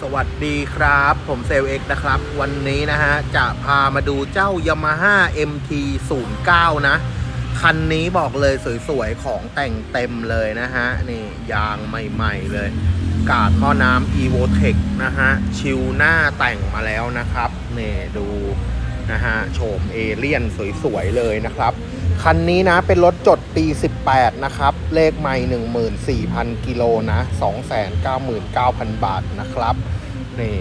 สวัสดีครับ ผมเซลเอ็กนะครับ วันนี้นะฮะ จะพามาดูเจ้า Yamaha MT 0 9นะ คันนี้บอกเลยสวยๆ ของแต่งเต็มเลยนะฮะ นี่ยางใหม่ๆเลย กาดหม้อน้ำ Evotech นะฮะ ชิวหน้าแต่งมาแล้วนะครับ นี่ดูนะฮะ โฉมเอเลี่ยนสวยๆ เลยนะครับ คันนี้นะเป็นรถจดปี 18 นะครับ เลขไม่ 14,000 กิโลนะ 299,000 บาทนะครับ นี่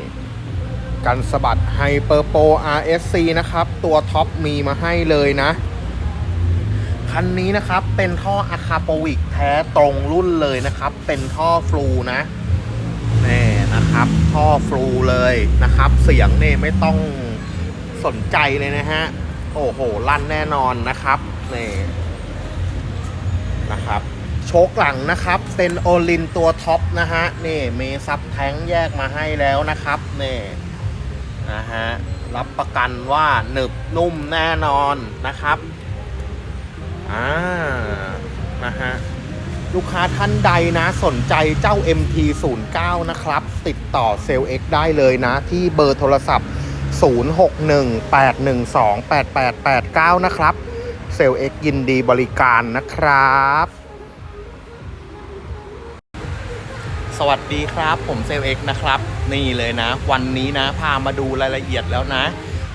กันสะบัดไฮเปอร์โป RSC นะครับ ตัวท็อปมีมาให้เลยนะ คันนี้นะครับเป็นท่ออะคาโปวิกแท้ตรงรุ่นเลยนะครับ เป็นท่อฟลูนะนี่นะครับ ท่อฟลูเลยนะครับ เสียงเนี่ยไม่ต้องสนใจเลยนะฮะ โอ้โห ลั่นแน่นอนนะครับนี่นะครับ โชคหลังนะครับเป็นโอลินตัวท็อปนะฮะนี่มีซับแท้งแยกมาให้แล้วนะครับนี่นะฮะรับประกันว่าหนึบนุ่มแน่นอนนะครับอ่านะฮะลูกค้าท่านใดนะสนใจเจ้า MT09 นะครับ ติดต่อเซล X ได้เลยนะ ที่เบอร์โทรศัพท์ 0618128889 นะครับ เซล X ยินดีบริการนะครับ สวัสดีครับผมเซล X นะครับ นี่เลยนะ วันนี้นะ พามาดูรายละเอียดแล้วนะ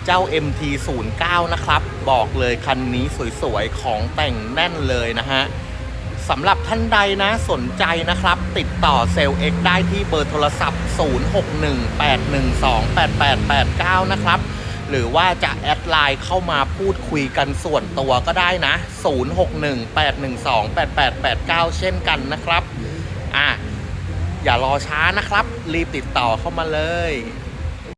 เจ้า MT09 นะครับ บอกเลยคันนี้สวยๆ ของแต่งแน่นเลยนะฮะ สำหรับท่านใดนะสนใจนะครับ ติดต่อเซล X ได้ที่เบอร์โทรศัพท์ 0618128889 นะครับ หรือว่าจะแอดไลน์เข้ามาพูดคุยกันส่วนตัวก็ได้นะ 0618128889 เช่นกันนะครับ อะ อย่ารอช้านะครับ รีบติดต่อเข้ามาเลย